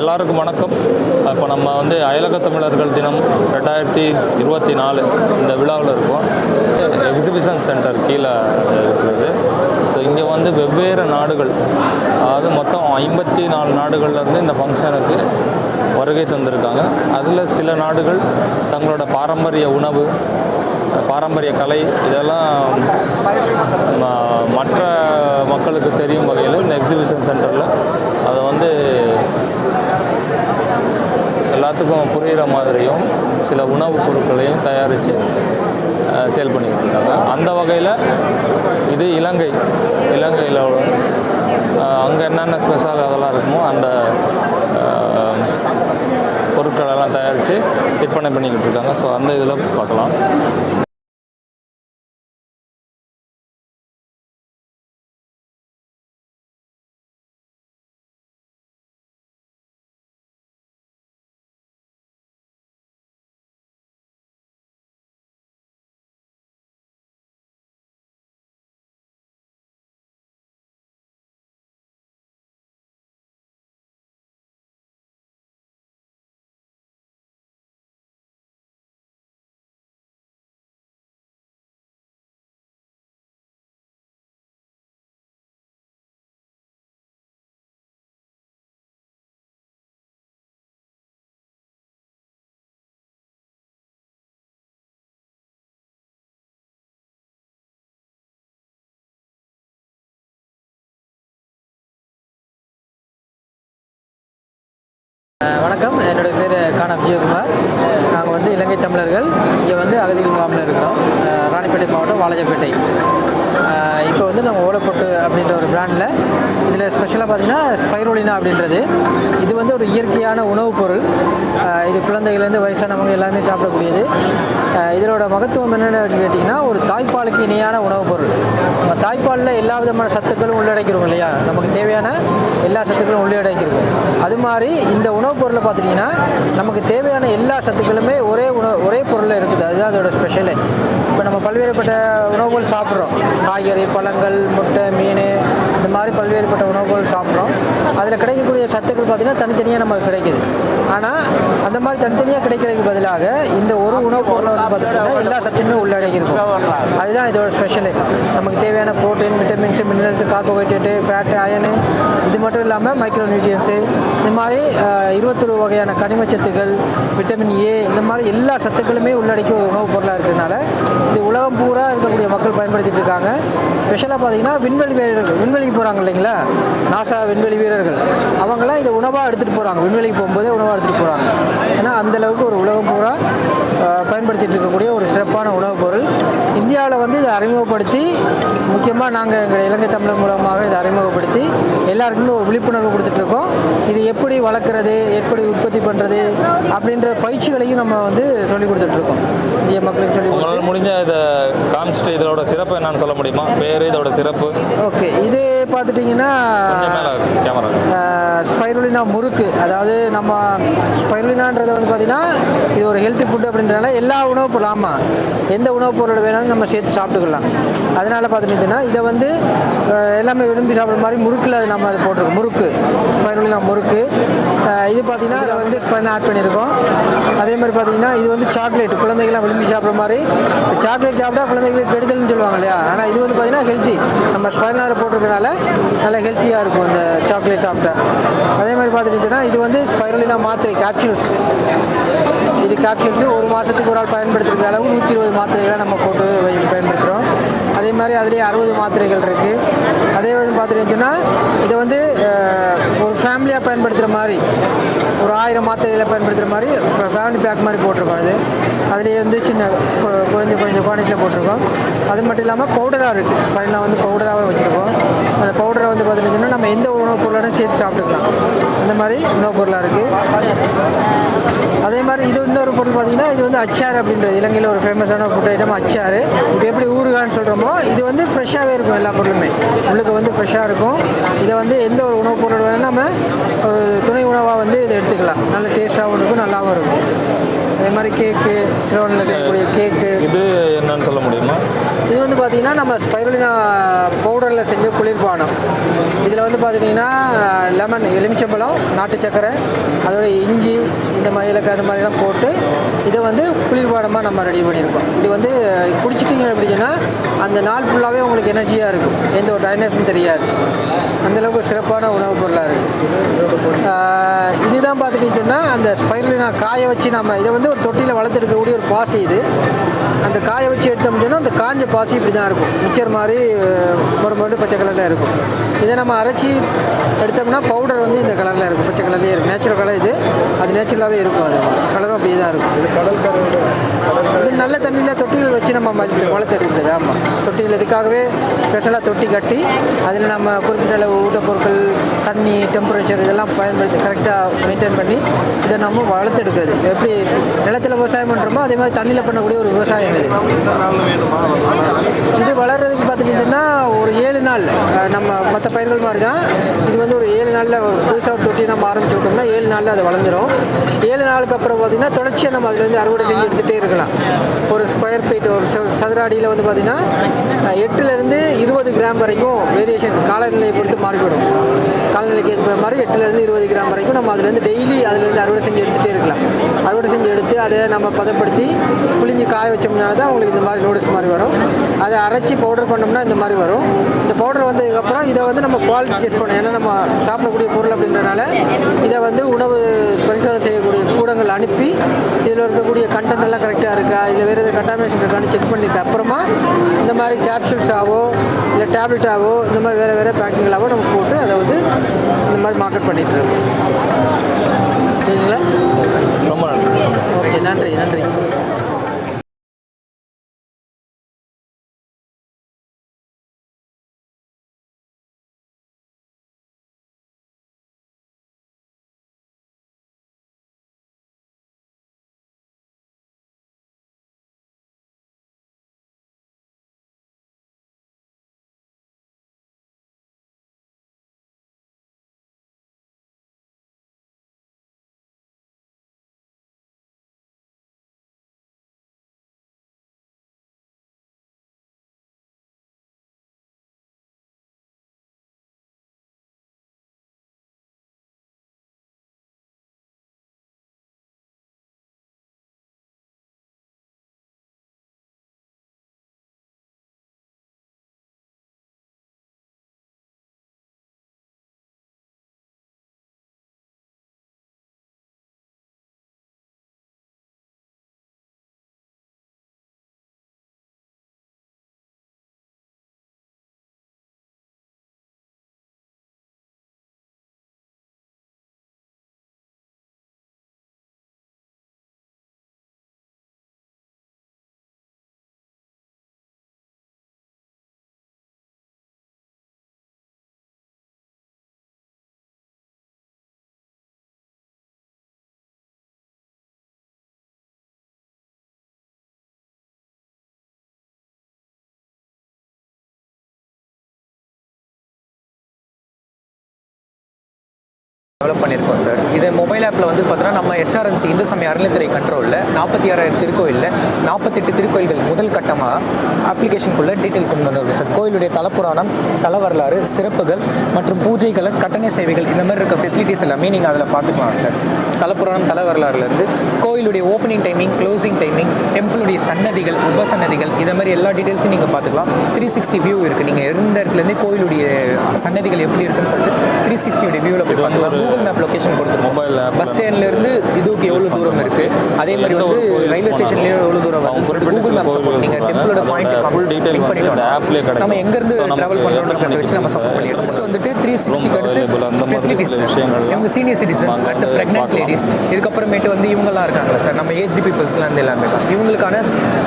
எல்லாருக்கும் வணக்கம். இப்போ நம்ம வந்து அயலக தமிழர்கள் தினம் ரெண்டாயிரத்தி இருபத்தி நாலு இந்த விழாவில் இருக்கோம். எக்ஸிபிஷன் சென்டர் கீழே இருக்கிறது. ஸோ இங்கே வந்து வெவ்வேறு நாடுகள் அதாவது மொத்தம் ஐம்பத்தி நாலு நாடுகள்லேருந்து இந்த ஃபங்க்ஷனுக்கு வருகை தந்திருக்காங்க. அதில் சில நாடுகள் தங்களோட பாரம்பரிய உணவு பாரம்பரிய கலை இதெல்லாம் மற்ற மக்களுக்கு தெரியும் வகையில் இந்த எக்ஸிபிஷன் சென்டரில். அதை வந்து எல்லாத்துக்கும் புரிகிற மாதிரியும் சில உணவுப் பொருட்களையும் தயாரித்து சேல் பண்ணிக்கிட்டு இருக்காங்க அந்த வகையில் இது இலங்கை இலங்கையில் அங்கே என்னென்ன ஸ்பெஷல் அதெல்லாம் இருக்குமோ அந்த பொருட்களெல்லாம் தயாரித்து விற்பனை பண்ணிக்கிட்டு இருக்காங்க ஸோ அந்த இதில் பார்க்கலாம். வணக்கம். என்னோடய பேர் கானா விஜயகுமார் நாங்கள் வந்து இலங்கை தமிழர்கள். இங்கே வந்து அகதிகள் முகாமில் இருக்கிறோம். ராணிப்பேட்டை மாவட்டம் வாலாஜப்பேட்டை இப்போ வந்து நம்ம ஓலப்பட்டு அப்படின்ற ஒரு பிராண்டில் இதில் ஸ்பெஷலாக பார்த்தீங்கன்னா ஸ்பைரோலினா அப்படின்றது. இது வந்து ஒரு இயற்கையான உணவுப் பொருள். இது குழந்தைகள்லேருந்து வயசானவங்க எல்லாமே சாப்பிடக்கூடியது. இதனோட மகத்துவம் என்னென்னு கேட்டிங்கன்னா ஒரு தாய்ப்பாலுக்கு இணையான உணவுப் பொருள். நம்ம தாய்ப்பாலில் எல்லா விதமான சத்துக்களும் உள்ளடக்கிறோம் இல்லையா? நமக்கு தேவையான எல்லா சத்துக்களும் உள்ளடக்கியிருக்கும். அது மாதிரி இந்த உணவுப் பொருளை பார்த்துட்டிங்கன்னா நமக்கு தேவையான எல்லா சத்துக்களுமே ஒரே உணவு ஒரே பொருளில் இருக்குது. அதுதான் அதோட ஸ்பெஷலு இப்போ நம்ம பல்வேறுபட்ட உணவுகள் சாப்பிட்றோம். காய்கறி பழங்கள் முட்டை மீன் இந்த மாதிரி பல்வேறுபட்ட உணவுகள் சாப்பிட்றோம். அதில் கிடைக்கக்கூடிய சத்துக்கள் பார்த்திங்கன்னா தனித்தனியாக நமக்கு கிடைக்குது. ஆனால் அந்த மாதிரி தனித்தனியாக கிடைக்கிறதுக்கு பதிலாக இந்த ஒரு உணவுப் பொருளை வந்து பார்த்திங்கன்னா எல்லா சத்துமே உள்ளடங்கியிருக்கும் அதுதான் இதோட ஸ்பெஷலு நமக்கு தேவையான protein vitamins minerals carbohydrate fat iron இது மட்டும் இல்லாமல் மைக்ரோ நியூட்ரியன்ஸு இந்த மாதிரி இருபத்தொரு வகையான கனிமச்சத்துக்கள் விட்டமின் ஏ இந்த மாதிரி எல்லா சத்துக்களுமே உள்ளடக்கிய ஒரு உணவுப் பொருளாக இருக்கிறதுனால இது உலகம் பூரா இருக்கக்கூடிய மக்கள் பயன்படுத்திட்டு இருக்காங்க ஸ்பெஷலாக பார்த்தீங்கன்னா விண்வெளி வீரர்கள் விண்வெளிக்கு போகிறாங்க இல்லைங்களா? நாசா விண்வெளி வீரர்கள். அவங்களாம் இதை உணவாக எடுத்துகிட்டு போகிறாங்க விண்வெளிக்கு போகும்போதே உணவாக எடுத்துகிட்டு போகிறாங்க ஏன்னா அந்த அளவுக்கு ஒரு உலகம் பூரா அஹ், பயன்படுத்திட்டு இருக்கக்கூடிய ஒரு சிறப்பான உணவுப் பொருள். இந்தியாவில் வந்து இதை அறிமுகப்படுத்தி முக்கியமாக நாங்கள் எங்கள் இலங்கை தமிழர் மூலமாக இதை அறிமுகப்படுத்தி எல்லாருக்குமே ஒரு விழிப்புணர்வு கொடுத்துட்ருக்கோம் இது எப்படி வளர்க்குறது எப்படி உற்பத்தி பண்ணுறது அப்படின்ற பயிற்சிகளையும் நம்ம வந்து சொல்லி கொடுத்துட்ருக்கோம் இந்திய மக்களுக்கு சொல்லி கொடுத்து. முடிஞ்ச இதை காமிச்சிட்டு இதோட சிறப்பு என்னன்னு சொல்ல முடியுமா? பேர் இதோட சிறப்பு. ஓகே இது பார்த்துட்டிங்கன்னா கொஞ்சம் கேமரா ஸ்பைருலினா முறுக்கு. அதாவது நம்ம ஸ்பைருலினான்றது வந்து பார்த்திங்கன்னா இது ஒரு ஹெல்த்தி ஃபுட் அப்படின்றனால எல்லா உணவுப் பொருள் ஆமாம் எந்த உணவுப் பொருளோட வேணாலும் நம்ம சேர்த்து சாப்பிட்டுக்கலாம். அதனால் பார்த்துட்டிங்கன்னா இதை வந்து எல்லாமே விரும்பி சாப்பிட்ற மாதிரி முறுக்கில் அது நம்ம அது போட்டிருக்கோம். முறுக்கு ஸ்பைருலினா முறுக்கு. இது பார்த்திங்கன்னா இதில் வந்து ஸ்பைன் ஆட் பண்ணியிருக்கோம். அதே மாதிரி பார்த்திங்கன்னா இது வந்து சாக்லேட். குழந்தைகள்லாம் விரும்பி சாப்பிட்ற மாதிரி சாக்லேட் சாப்பிட்டா குழந்தைங்களுக்கு கெடுதல்னு சொல்லுவாங்க இல்லையா? ஆனால் இது வந்து பார்த்தீங்கன்னா ஹெல்த்தி நம்ம ஸ்பைனாவில் போட்டிருக்கனால நல்லா ஹெல்த்தியாக இருக்கும் இந்த சாக்லேட் சாப்பிட்டா. அதே மாதிரி பார்த்துட்டிங்கன்னா இது வந்து ஸ்பைரலினா மாத்திரை கேப்சூல்ஸ் இது கேப்சூல்ஸ் ஒரு மாதத்துக்கு ஒரு ஆள் பயன்படுத்துகிற அளவு நூற்றி இருபது மாத்திரைகளை நம்ம போட்டு வை- பயன்படுத்துகிறோம் அதே மாதிரி அதுலேயே அறுபது மாத்திரைகள் இருக்குது அதே வந்து பார்த்துட்டீங்கன்னா இதை வந்து ஒரு ஃபேமிலியாக பயன்படுத்துகிற மாதிரி ஒரு ஆயிரம் மாத்திரைகளை பயன்படுத்துகிற மாதிரி ஃபேமிலி பேக் மாதிரி போட்டிருக்கோம் இது. அதுலேயே வந்து சின்ன குறைஞ்ச குறைஞ்ச குவான்டிட்டியில் போட்டிருக்கோம். அது மட்டும் இல்லாமல் பவுடராக இருக்குது ஸ்பைனில் வந்து பவுடராகவே வச்சுருக்கோம். அந்த பவுடரை வந்து பார்த்துட்டிங்கன்னா நம்ம எந்த ஒரு உணவுப் பொருளோட சேர்த்து சாப்பிட்டுக்கலாம். அந்த மாதிரி உணவுப் பொருளாக இருக்குது அதே மாதிரி இது இன்னொரு பொருள் பார்த்தீங்கன்னா இது வந்து அச்சார் அப்படின்றது. இலங்கையில் ஒரு ஃபேமஸான ஃபுட் ஐட்டம் அச்சார் இப்போ எப்படி ஊறுகான்னு சொல்கிறோமோ இது வந்து ஃப்ரெஷ்ஷாகவே இருக்கும் எல்லா பொருளுமே. உள்ளுக்கு வந்து ஃப்ரெஷ்ஷாக இருக்கும். இதை வந்து எந்த ஒரு உணவுப் பொருள் வேணால் நம்ம ஒரு துணை உணவாக வந்து இதை எடுத்துக்கலாம். நல்ல டேஸ்ட்டாகவும் இருக்கும் நல்லாவும் இருக்கும். அதே மாதிரி கேக்கு சிலோனில் செய்யக்கூடிய கேக்கு இது என்னன்னு சொல்ல முடியுமா? இது வந்து பார்த்திங்கன்னா நம்ம ஸ்பைரலினா பவுடரில் செஞ்ச குளிர்பானம். இதில் வந்து பார்த்துட்டிங்கன்னா லெமன் எலுமிச்சம்பழம் நாட்டு சக்கரை அதோட இஞ்சி இந்த மாதிரி இலக்கு அது மாதிரிலாம் போட்டு இதை வந்து குளிர்பானமாக நம்ம ரெடி பண்ணியிருக்கோம் இது வந்து குடிச்சிட்டிங்க அப்படின்னா அந்த நாள் ஃபுல்லாகவே உங்களுக்கு எனர்ஜியாக இருக்கும். எந்த ஒரு டயர்னஸும் தெரியாது. அந்தளவுக்கு ஒரு சிறப்பான உணவுப் பொருளாக இருக்குது இதுதான் பார்த்துட்டிங்கன்னா அந்த ஸ்பைரலினா காய வச்சு நம்ம இதை வந்து ஒரு தொட்டியில் வளர்த்துருக்கக்கூடிய ஒரு பாசி இது. அந்த காய வச்சு எடுத்தோம்னா அந்த காஞ்ச பாசி இப்படி தான் இருக்கும். மிச்சர் மாதிரி ஒரு மொண்டு பச்சை கலரில் இருக்கும். இதை நம்ம அரைச்சி எடுத்தோம்னா பவுடர் வந்து இந்த கலரில் இருக்கும். பச்சை கலர்லேயே இருக்கும். நேச்சுரல் கலர் இது. அது நேச்சுரலாகவே இருக்கும். அது. கலரும் அப்படியே தான் இருக்கும். இது நல்ல தண்ணியில் தொட்டிகள் வச்சு நம்ம வளர்த்து வளர்த்தெடுக்கிறது ஆமாம் தொட்டிகள் இதுக்காகவே ஸ்பெஷலாக தொட்டி கட்டி அதில் நம்ம குறிப்பிட்ட அளவு ஊட்டப்பொருட்கள் தண்ணி டெம்பரேச்சர் இதெல்லாம் பயன்படுத்தி கரெக்டாக மெயின்டைன் பண்ணி இதை நம்ம வளர்த்தெடுக்கிறது எப்படி நிலத்தில் விவசாயம் பண்ணுறோமோ அதே மாதிரி தண்ணியில் பண்ணக்கூடிய ஒரு விவசாயம் இது. இது வளர்கிறதுக்கு பார்த்துட்டிங்கன்னா ஒரு ஏழு நாள் நம்ம மற்ற பயிர்கள் மாதிரி தான் இது வந்து ஒரு ஏழு நாளில் ஒரு புதுசாக ஒரு தொட்டி நம்ம ஆரம்பிச்சு விட்டோம்னா ஏழு நாளில் அது வளர்ந்துடும் ஏழு நாளுக்கு அப்புறம் பார்த்திங்கன்னா தொடர்ச்சியாக நம்ம அதுலேருந்து அறுவடை செஞ்சு எடுத்துகிட்டே இருக்கலாம் ஒரு ஸ்கொயர் ஃபீட் ஒரு ச- சதுர அடியில் வந்து பார்த்திங்கன்னா எட்டுலேருந்து இருபது கிராம் வரைக்கும் வேரியேஷன் காலநிலையை பொறுத்து மாறிவிடும். காலநிலைக்கு ஏற்ற மாதிரி எட்டுலேருந்து இருபது கிராம் வரைக்கும் நம்ம அதுலேருந்து டெய்லி அதுலேருந்து அறுவடை செஞ்சு எடுத்துகிட்டே இருக்கலாம். அறுவடை செஞ்சு எடுத்து அதை நம்ம பதப்படுத்தி புளிஞ்சு காய வச்சோம்னால தான் உங்களுக்கு இந்த மாதிரி நூடுல்ஸ் மாதிரி வரும். அதை அரைச்சி பவுடர் பண்ணோம்னா இந்த மாதிரி வரும். இந்த பவுடர் வந்ததுக்கப்புறம் இதை வந்து நம்ம குவாலிட்டி டெஸ்ட் பண்ணணும். ஏன்னா நம்ம சாப்பிடக்கூடிய பொருள் அப்படின்றனால இதை வந்து உணவு பரிசோதனை செய்யக்கூடிய கூடங்கள் அனுப்பி இதில் இருக்கக்கூடிய கண்டென்ட் எல்லாம் கரெக்டாக இருக்கா? இல்லை வேறு எதாவது கண்டாமினேஷன் இருக்கான்னு செக் பண்ணிட்டு அப்புறமா இந்த மாதிரி கேப்சூல்ஸாவோ இல்லை டேப்லெட்டாவோ இந்த மாதிரி வேறு வேறு பேக்கிங்களாவோ நம்ம போட்டு அதை வந்து இந்த மாதிரி மார்க்கெட் பண்ணிட்டு இருக்கோம். சரிங்களா? ரொம்ப நன்றி. ஓகே நன்றி நன்றி. டெவலப் பண்ணியிருக்கோம் சார் இது மொபைல் ஆப்பில் வந்து பார்த்தீங்கன்னா நம்ம ஹெச்ஆர்என்சி இந்து சமய அறநிலைத்துறை கண்ட்ரோலில் நாற்பத்தி ஆறாயிரம் திருக்கோயிலில் நாற்பத்தெட்டு திருக்கோயில்கள் முதல் கட்டமாக அப்ளிகேஷனுக்குள்ளே டீட்டெயில் கொண்டு வந்துருக்கும் சார் கோயிலுடைய தலப்புராணம் தல வரலாறு சிறப்புகள் மற்றும் பூஜைகள் கட்டண சேவைகள் இந்த மாதிரி இருக்க ஃபெசிலிட்டிஸ் எல்லாமே நீங்கள் அதில் பார்த்துக்கலாம் சார் தலப்புராணம் தல வரலாறுலேருந்து கோயிலுடைய ஓப்பனிங் டைமிங் க்ளோசிங் டைமிங் டெம்பிளுடைய சன்னதிகள் உபசன்னதிகள் இந்த மாதிரி எல்லா டீட்டெயில்ஸும் நீங்கள் பார்த்துக்கலாம். த்ரீ சிக்ஸ்டி வியூ இருக்குது நீங்கள் இருந்த இடத்துலேருந்தே கோயிலுடைய சன்னதிகள் எப்படி இருக்குன்னு சொல்லிட்டு த்ரீ சிக்ஸ்டியோட வியூவில் போய் பார்த்துக்கலாம். கூகுள் மேப் லொக்கேஷன் கொடுத்துருக்கோம். மொபைல் பஸ் ஸ்டாண்ட்லேருந்து இதுக்கு எவ்வளோ தூரம் இருக்குது அதே மாதிரி வந்து ரயில்வே ஸ்டேஷன்லேயே எவ்வளோ தூரம் சொல்லிட்டு கூகுள் மேப் சப்போர்ட் நீங்கள் டெம்பிளோட பாயிண்ட் லயே கிடைக்கும். நம்ம எங்கேருந்து ட்ராவல் பண்ணுறோன்றத வச்சு நம்ம சப்போர்ட் அடுத்து வந்துட்டு த்ரீ சிக்ஸ்டிக்கு அடுத்து ஃபெசிலிட்டிஸ் இவங்க சீனியர் சிட்டிசன்ஸ் அடுத்து ப்ரெக்னென்ட். லேடிஸ் இதுக்கப்புறமேட்டு வந்து இவங்கெல்லாம் இருக்காங்க சார் நம்ம ஏஜ்டி பீப்புள்ஸ்லாம் இருந்து எல்லாமே. இவங்களுக்கான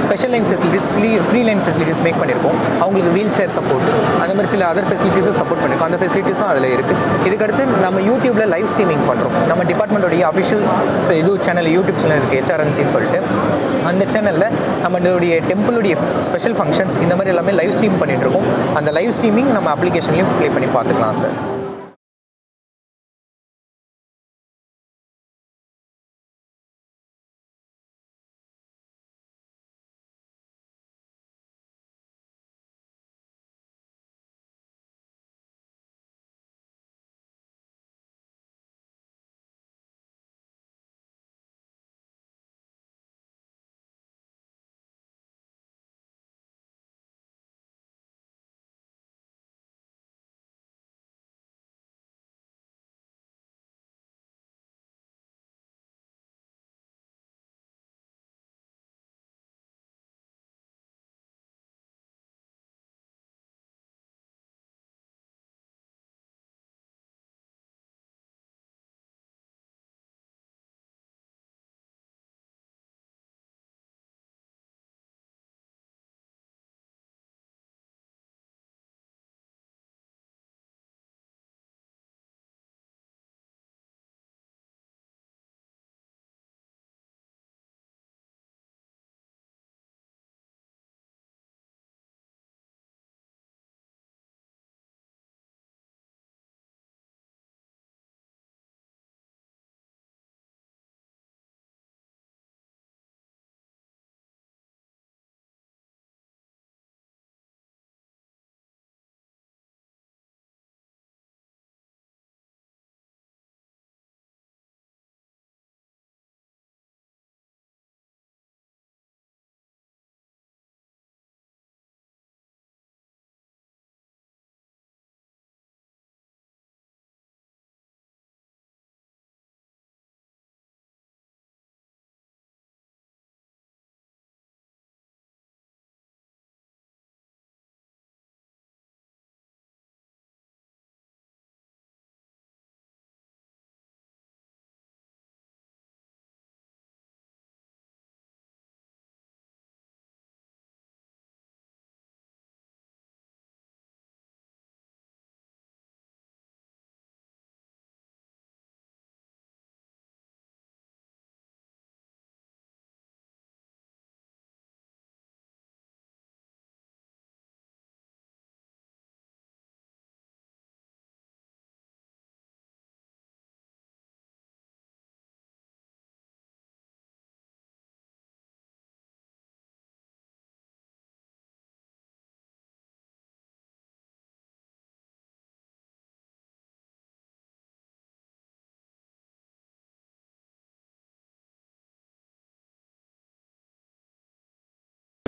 special line facilities free free line facilities make பண்ணியிருக்கோம் அவங்களுக்கு வீல் சேர் சப்போர்ட் அந்த மாதிரி சில அதர் ஃபெசிலிட்டிஸும் சப்போர்ட் பண்ணியிருக்கோம் அந்த ஃபெசிலிட்டிஸும் அதில் இருக்குது இதுக்கடுத்து நம்ம யூடியூப்பில் லைவ் ஸ்ட்ரீமிங் பண்ணுறோம் நம்ம டிபார்ட்மெண்ட்டோடைய அஃபிஷியல் இது சேனல் யூடியூப் சேனல் இருக்குது ஹெச்ஆர்என்சின்னு சொல்லிட்டு. அந்த சேனலில் நம்மளுடைய டெம்பிளுடைய ஸ்பெஷல் ஃபங்க்ஷன்ஸ் இந்த மாதிரி எல்லாமே லைவ் ஸ்ட்ரீம் பண்ணிகிட்ருக்கோம் அந்த லைவ் ஸ்ட்ரீமிங் நம்ம அப்ளிகேஷன்லையும் ப்ளே பண்ணி பார்த்துக்கலாம் சார்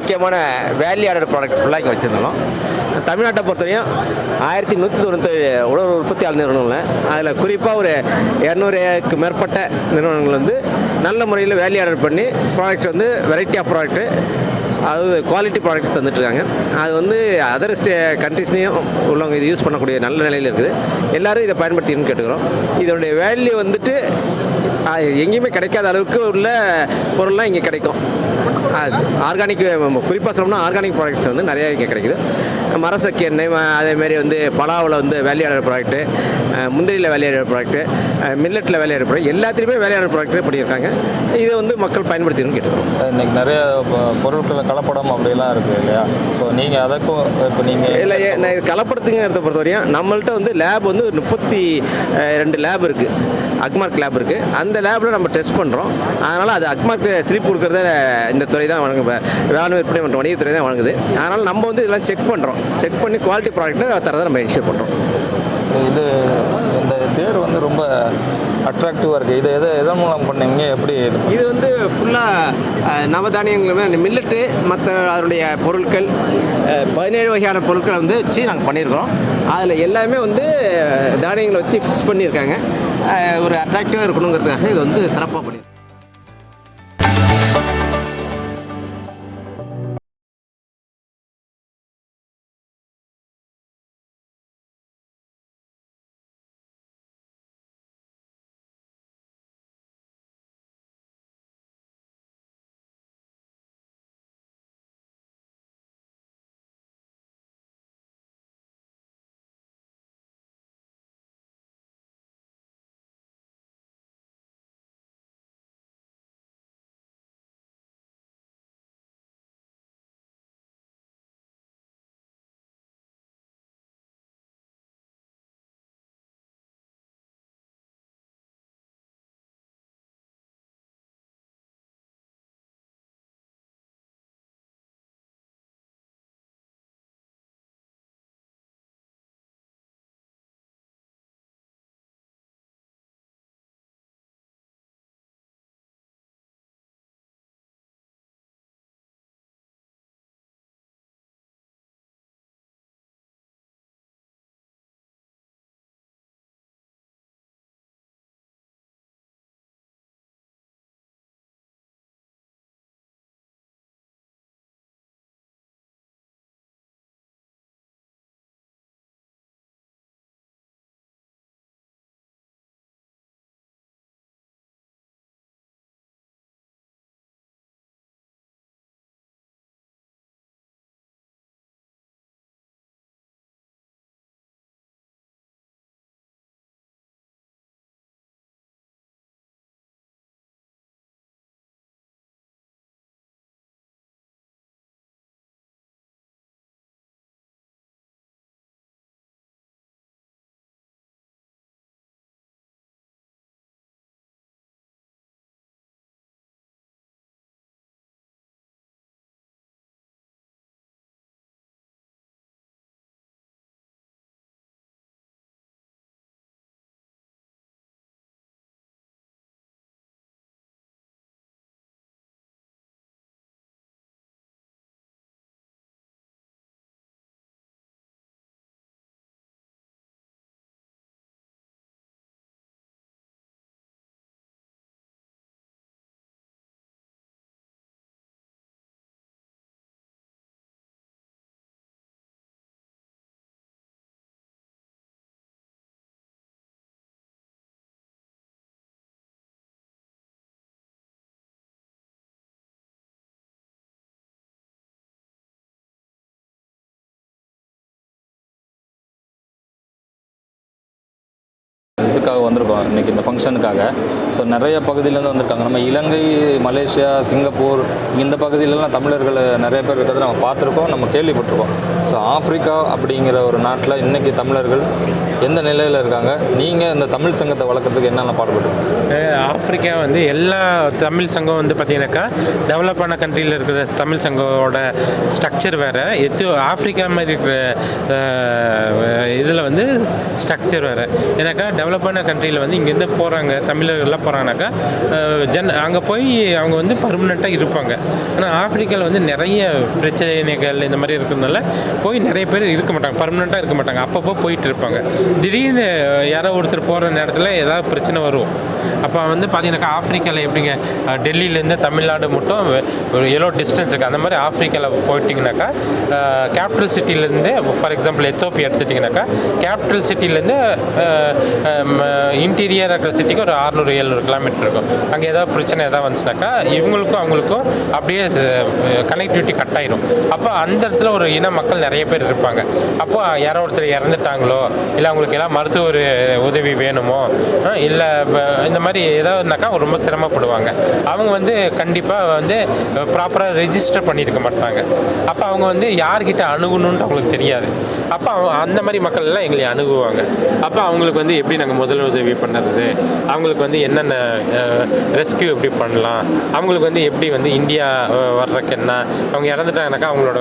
முக்கியமான வேல்யூ ஆடட் ப்ராடக்ட் ஃபுல்லாக இங்கே வச்சுருந்தோம். தமிழ்நாட்டை பொறுத்தவரையும் ஆயிரத்தி நூற்றி தொண்ணூற்றி உணவு உற்பத்தியாளர் நிறுவனங்கள் அதில் குறிப்பாக ஒரு இரநூறுக்கு மேற்பட்ட நிறுவனங்கள் வந்து நல்ல முறையில் வேல்யூ ஆடட் பண்ணி ப்ராடக்ட் வந்து வெரைட்டி ஆஃப் ப்ராடக்ட்டு அதாவது குவாலிட்டி ப்ராடக்ட்ஸ் தந்துட்டுருக்காங்க. அது வந்து அதர் ஸ்டே கண்ட்ரிஸ்லேயும் உள்ளவங்க இது யூஸ் பண்ணக்கூடிய நல்ல நிலையில் இருக்குது. எல்லாரும் இதை பயன்படுத்தின்னு கேட்டுக்கிறோம். இதனுடைய வேல்யூ வந்துட்டு எங்கேயுமே கிடைக்காத அளவுக்கு உள்ள பொருள்லாம் இங்கே கிடைக்கும். ஆர்கானிக் குறிப்பாக சொல்லணும்னா ஆர்கானிக் ப்ராடக்ட்ஸ் வந்து நிறைய இங்கே கிடைக்குது. மரசக்கி எண்ணெய் அதேமாரி வந்து பலாவில் வந்து வேலையாளர் ப்ராடக்ட்டு முந்திரியில் வேலையாளர் ப்ராடக்ட்டு மில்லட்டில் வேலையாளர் ப்ராடக்ட் எல்லாத்துலேயுமே வேலையாளர் ப்ராடக்ட்டே பண்ணியிருக்காங்க. இதை வந்து மக்கள் பயன்படுத்திக்கணும்னு கேட்டுக்கிறோம். இன்னைக்கு நிறைய பொ- பொருட்கள் கலப்படம் அப்படிலாம் இருக்குது இல்லையா? ஸோ நீங்கள் அதற்கும் இப்போ நீங்கள் இல்லை நான் இது கலப்படத்துங்கிறத பொறுத்தவரையும் நம்மள்ட்ட வந்து லேப் வந்து முப்பத்தி ரெண்டு லேப் இருக்குது அக்மார்க் லேப் இருக்குது அந்த லேபில் நம்ம டெஸ்ட் பண்ணுறோம் அதனால் அது அக்மார்க் ஸ்லிப் கொடுக்குறத இந்த துறை தான் வழங்கு வேளாண் விற்பனை மற்றும் வணிகத்துறை தான் வழங்குது. அதனால் நம்ம வந்து இதெல்லாம் செக் பண்ணுறோம் செக் பண்ணி குவாலிட்டி ப்ராடக்ட்டை தரதை நம்ம இன்ஷூர் பண்ணுறோம் இது இந்த தேர் வந்து ரொம்ப அட்ராக்டிவாக இருக்குது இது எதை எதன் மூலம் பண்ணீங்க? எப்படி இது? வந்து ஃபுல்லாக நவதானியங்கள் மில்லட்டு மற்ற அதனுடைய பொருட்கள் பதினேழு வகையான பொருட்களை வந்து வச்சு நாங்கள் பண்ணியிருக்கிறோம். அதில் எல்லாமே வந்து தானியங்களை வச்சு ஃபிக்ஸ் பண்ணியிருக்காங்க. ஒரு அட்ராக்டிவாக இருக்கணுங்கிறதுக்காக இது வந்து சிறப்பாக பண்ணியிருக்கோம். இதுக்காக வந்திருக்கோம் இன்றைக்கி இந்த ஃபங்க்ஷனுக்காக ஸோ நிறைய பகுதியிலேருந்து வந்திருக்காங்க. நம்ம இலங்கை மலேசியா சிங்கப்பூர் இந்த பகுதியிலலாம் தமிழர்கள் நிறைய பேர் இருக்கிறத நம்ம பார்த்துருக்கோம் நம்ம கேள்விப்பட்டிருக்கோம். ஸோ ஆஃப்ரிக்கா அப்படிங்கிற ஒரு நாட்டில் இன்றைக்கி தமிழர்கள் எந்த நிலையில் இருக்காங்க? நீங்கள் இந்த தமிழ் சங்கத்தை வளர்க்குறதுக்கு என்னென்ன பாடுபட்டு ஆஃப்ரிக்கா வந்து எல்லா தமிழ் சங்கம் வந்து பார்த்தீங்கன்னாக்கா டெவலப் ஆன கண்ட்ரியில் இருக்கிற தமிழ் சங்கோட ஸ்ட்ரக்சர் வேறு. எத்து ஆஃப்ரிக்கா மாதிரி இருக்கிற இதில் வந்து ஸ்ட்ரக்சர் வேறு. ஏன்னாக்கா டெவலப் ஆன டெவலப்பான கண்ட்ரியில் வந்து இங்கேருந்து போகிறாங்க தமிழர்கள்லாம் போகிறாங்கனாக்கா ஜன் அங்கே போய் அவங்க வந்து பர்மனெண்ட்டாக இருப்பாங்க. ஆனால் ஆப்பிரிக்காவில் வந்து நிறைய பிரச்சனைகள் இந்த மாதிரி இருக்கிறதுனால போய் நிறைய பேர் இருக்க மாட்டாங்க பர்மனெண்ட்டாக இருக்க மாட்டாங்க அப்பப்போ போயிட்டு இருப்பாங்க. திடீர்னு யாரோ ஒருத்தர் போகிற நேரத்தில் ஏதாவது பிரச்சனை வரும். அப்போ வந்து பார்த்தீங்கன்னாக்கா ஆப்பிரிக்காவில் எப்படிங்க டெல்லியிலேருந்து தமிழ்நாடு மட்டும் ஒரு எவ்வளோ டிஸ்டன்ஸ் இருக்குது அந்த மாதிரி ஆப்பிரிக்காவில் போயிட்டிங்கனாக்கா கேபிட்டல் சிட்டிலேருந்து ஃபார் எக்ஸாம்பிள் எத்தோப்பி எடுத்துட்டிங்கனாக்கா கேபிட்டல் சிட்டிலேருந்து இன்டீரியர் இருக்கிற சிட்டிக்கு ஒரு அறுநூறு எழுநூறு கிலோமீட்டர் இருக்கும். அங்கே ஏதாவது பிரச்சனை ஏதாவது வந்துச்சுனாக்கா இவங்களுக்கும் அவங்களுக்கும் அப்படியே கனெக்டிவிட்டி கட் ஆயிடும் அப்போ அந்த இடத்துல ஒரு இன மக்கள் நிறைய பேர் இருப்பாங்க. அப்போ யாரோ ஒருத்தர் இறந்துட்டாங்களோ இல்லை அவங்களுக்கு எல்லாம் மருத்துவ ஒரு உதவி வேணுமோ இல்லை இந்த மாதிரி ஏதாவதுனாக்கா ரொம்ப சிரமப்படுவாங்க. அவங்க வந்து கண்டிப்பாக வந்து ப்ராப்பராக ரெஜிஸ்டர் பண்ணியிருக்க மாட்டாங்க. அப்போ அவங்க வந்து யார்கிட்ட அணுகணுன்ட்டு அவங்களுக்கு தெரியாது. அப்போ அவங்க அந்த மாதிரி மக்கள் எல்லாம் எங்களை அணுகுவாங்க. அப்போ அவங்களுக்கு வந்து எப்படி நாங்கள் முதல் உதவி பண்ணுறது அவங்களுக்கு வந்து என்னென்ன ரெஸ்கியூ எப்படி பண்ணலாம்? அவங்களுக்கு வந்து எப்படி வந்து இந்தியா வர்றதுக்கு என்ன? அவங்க இறந்துட்டாங்கனாக்கா அவங்களோட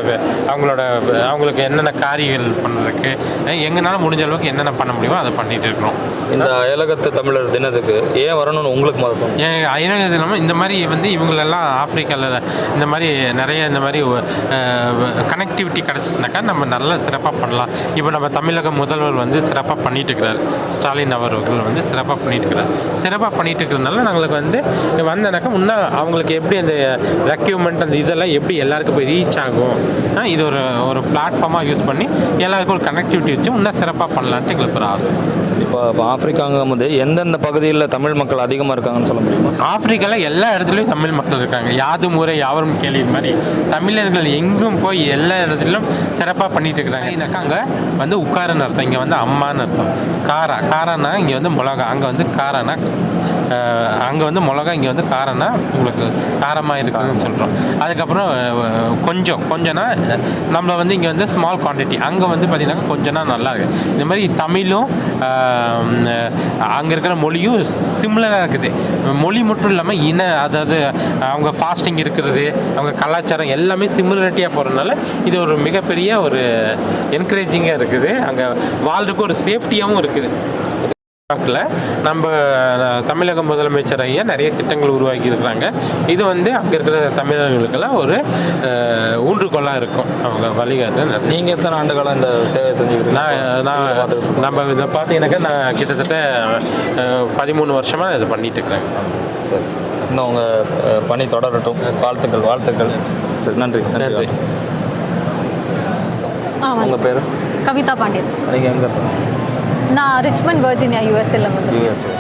அவங்களோட அவங்களுக்கு என்னென்ன காரியங்கள் பண்ணுறதுக்கு எங்களால் முடிஞ்ச அளவுக்கு என்னென்ன பண்ண முடியுமோ அதை பண்ணிட்டு இருக்கிறோம். இந்த அயலகத்து தமிழர் தினத்துக்கு ஏன் வரணும்னு உங்களுக்கு முதல் ஏன் ஐநூறு தினமும் இந்த மாதிரி வந்து இவங்களெல்லாம் ஆப்பிரிக்காவில் இந்த மாதிரி நிறைய இந்த மாதிரி கனெக்டிவிட்டி கிடச்சிச்சுனாக்கா நம்ம நல்லா சிறப்பாக பண்ணலாம். இப்போ நம்ம தமிழக முதல்வர் வந்து சிறப்பாக பண்ணிட்டு இருக்கிறார். ஸ்டாலின் அவர்கள் வந்து சிறப்பாக பண்ணிட்டுருக்குறாங்க சிறப்பாக பண்ணிகிட்டு இருக்கிறதுனால நாங்களுக்கு வந்து வந்தனாக்கா இன்னும் அவங்களுக்கு எப்படி அந்த ரெக்யூப்மெண்ட் அந்த இதெல்லாம் எப்படி எல்லாருக்கும் போய் ரீச் ஆகும்? இது ஒரு ஒரு பிளாட்ஃபார்மாக யூஸ் பண்ணி எல்லாருக்கும் ஒரு கனெக்டிவிட்டி வச்சு இன்னும் சிறப்பாக பண்ணலான்ட்டு எங்களுக்கு ஒரு ஆசை. இப்போ இப்போ ஆப்பிரிக்காங்கும் போது எந்தெந்த பகுதியில் தமிழ் மக்கள் அதிகமாக இருக்காங்கன்னு சொல்ல முடியுமா? ஆப்பிரிக்காவில் எல்லா இடத்துலையும் தமிழ் மக்கள் இருக்காங்க. யாது முறை யாவரும் கேள்வி மாதிரி தமிழர்கள் எங்கும் போய் எல்லா இடத்துலையும் சிறப்பாக பண்ணிட்டு இருக்கிறாங்க. அங்கே வந்து உட்காருன்னு அர்த்தம் இங்கே வந்து அம்மான்னு அர்த்தம். காரா காரானா இங்கே வந்து மிளகா அங்கே வந்து காரானா அங்கே வந்து மிளகா இங்கே வந்து காரம்னா உங்களுக்கு காரமாக இருக்குதுன்னு சொல்கிறோம் அதுக்கப்புறம் கொஞ்சம் கொஞ்சம்னா நம்மளை வந்து இங்கே வந்து ஸ்மால் குவான்டிட்டி அங்கே வந்து பார்த்திங்கன்னா கொஞ்சம்னா நல்லா இருக்குது இந்த மாதிரி தமிழும் அங்கே இருக்கிற மொழியும் சிம்லராக இருக்குது. மொழி மட்டும் இல்லாமல் இன அதாவது அவங்க ஃபாஸ்டிங் இருக்கிறது அவங்க கலாச்சாரம் எல்லாமே சிமிலரிட்டியாக போகிறதுனால இது ஒரு மிகப்பெரிய ஒரு என்கரேஜிங்காக இருக்குது. அங்கே வாழ்றதுக்கு ஒரு சேஃப்டியாகவும் இருக்குது. வாக்கில் நம்ம தமிழக முதலமைச்சர் ஐயா நிறைய திட்டங்கள் உருவாக்கி இருக்கிறாங்க. இது வந்து அங்கே இருக்கிற தமிழர்களுக்கெல்லாம் ஒரு ஊன்றுகோலாக இருக்கும். அவங்க வழிகாட்டு நீங்கள் எத்தனை ஆண்டுகளாக இந்த சேவை செஞ்சுக்கிறீங்க நான் நான் நம்ம இதை பார்த்தீங்கன்னாக்கா நான் கிட்டத்தட்ட பதிமூணு வருஷமாக இதை பண்ணிட்டு இருக்கிறேன். சரி இன்னும் உங்கள் பணி தொடரட்டும். வாழ்த்துக்கள் வாழ்த்துக்கள். சரி நன்றி. நன்றி. ஆ உங்கள் பேர்? கவிதா பாண்டியன். நீங்கள் எங்கே? நான் ரிச்மண்ட் வர்ஜினியா யூஎஸ்ஏல வந்து யூஎஸ்ஏ